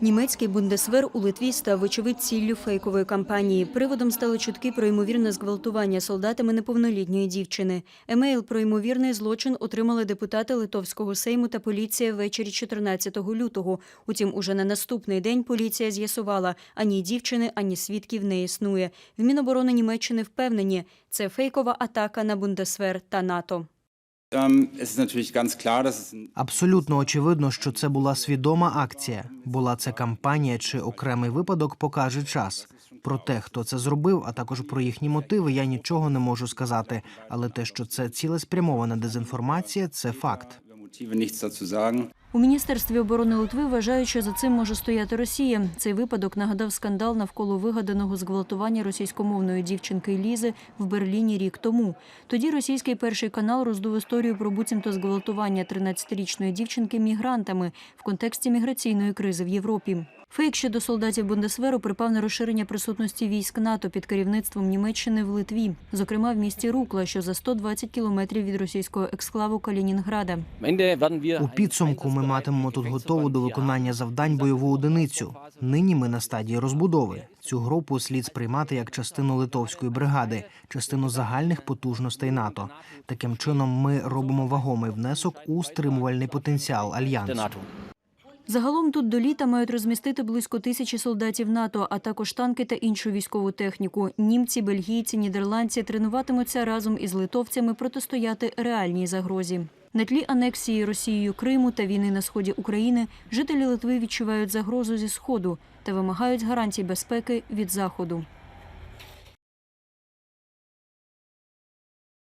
Німецький бундесвер у Литві став вочевидь ціллю фейкової кампанії. Приводом стали чутки про ймовірне зґвалтування солдатами неповнолітньої дівчини. Емейл про ймовірний злочин отримали депутати Литовського сейму та поліція ввечері 14 лютого. Утім, уже на наступний день поліція з'ясувала, ані дівчини, ані свідків не існує. В Міноборони Німеччини впевнені, це фейкова атака на бундесвер та НАТО. Абсолютно очевидно, що це була свідома акція. Була це кампанія чи окремий випадок, покаже час. Про те, хто це зробив, а також про їхні мотиви, я нічого не можу сказати. Але те, що це цілеспрямована дезінформація, це факт. У міністерстві оборони Литви вважають, що за цим може стояти Росія. Цей випадок нагадав скандал навколо вигаданого зґвалтування російськомовної дівчинки Лізи в Берліні рік тому. Тоді російський перший канал роздув історію про буцімто зґвалтування 13-річної дівчинки мігрантами в контексті міграційної кризи в Європі. Фейк щодо солдатів Бундесверу припав на розширення присутності військ НАТО під керівництвом Німеччини в Литві, зокрема в місті Рукла, що за 120 кілометрів від російського ексклаву Калінінграда. У підсумку ми матимемо тут готову до виконання завдань бойову одиницю. Нині ми на стадії розбудови. Цю групу слід сприймати як частину литовської бригади, частину загальних потужностей НАТО. Таким чином, ми робимо вагомий внесок у стримувальний потенціал альянсу. Загалом тут до літа мають розмістити близько тисячі солдатів НАТО, а також танки та іншу військову техніку. Німці, бельгійці, нідерландці тренуватимуться разом із литовцями протистояти реальній загрозі. На тлі анексії Росією Криму та війни на сході України жителі Литви відчувають загрозу зі сходу та вимагають гарантій безпеки від заходу.